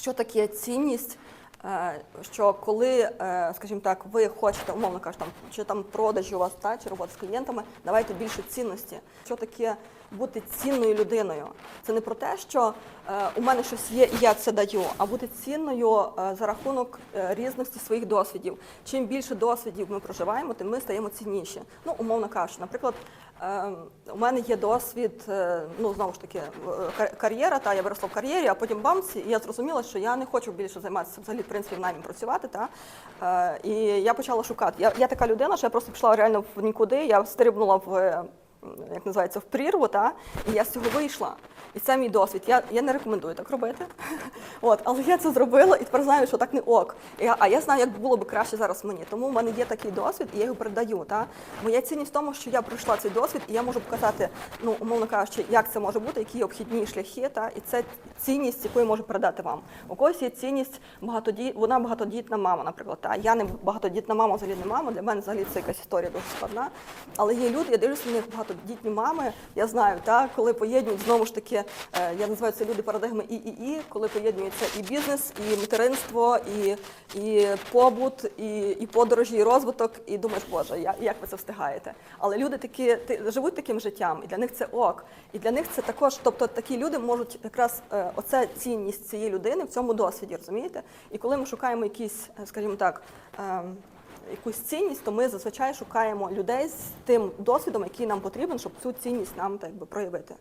Що таке цінність? Е, Що коли, е, скажімо так, ви хочете, умовно кажучи, там чи там продажі у вас та чи робота з клієнтами, давайте більше цінності. Що таке бути цінною людиною? Це не про те, що е, у мене щось є і я це даю, а бути цінною за рахунок різності своїх досвідів. Чим більше досвідів ми проживаємо, тим ми стаємо цінніші. Ну, умовно кажучи, наприклад. Е, У мене є досвід, е, ну знову ж таки, в- кар'єра. Та я виросла в кар'єрі, а потім бамс, і я зрозуміла, що я не хочу більше займатися взагалі в принципі в наймі працювати. Та Е, і я почала шукати. Я, я така людина, що я просто пішла реально в нікуди. Я стрибнула в е, як називається в прірву, та і я з цього вийшла. І це мій досвід. Я, я не рекомендую так робити. От, але я це зробила і тепер знаю, що так не ок. Я, а я знаю, як було би краще зараз мені. Тому в мене є такий досвід, і я його передаю. Та? Моя цінність в тому, що я пройшла цей досвід, і я можу показати, ну, умовно кажучи, як це може бути, які обхідні шляхи, та? і це цінність, яку я можу передати вам. У когось є цінність багатоді... вона багатодітна мама, наприклад. Та? Я не багатодітна мама, взагалі не мама. Для мене взагалі це якась історія дуже складна. Але є люди, я дивлюся на них багатодітні мами. Я знаю, та? коли поєднують знову ж таки, е, я називаю це люди парадигми і і і, коли поєднується і бізнес, і материнство, і, і побут, і, і подорожі, і розвиток, і думаєш, боже, як, як ви це встигаєте? Але люди такі ти, живуть таким життям, і для них це ок. І для них це також, тобто такі люди можуть якраз е, оце цінність цієї людини в цьому досвіді, розумієте? І коли ми шукаємо якісь, е, скажімо так. Якусь цінність, то ми зазвичай шукаємо людей з тим досвідом, який нам потрібен, щоб цю цінність нам так би проявити.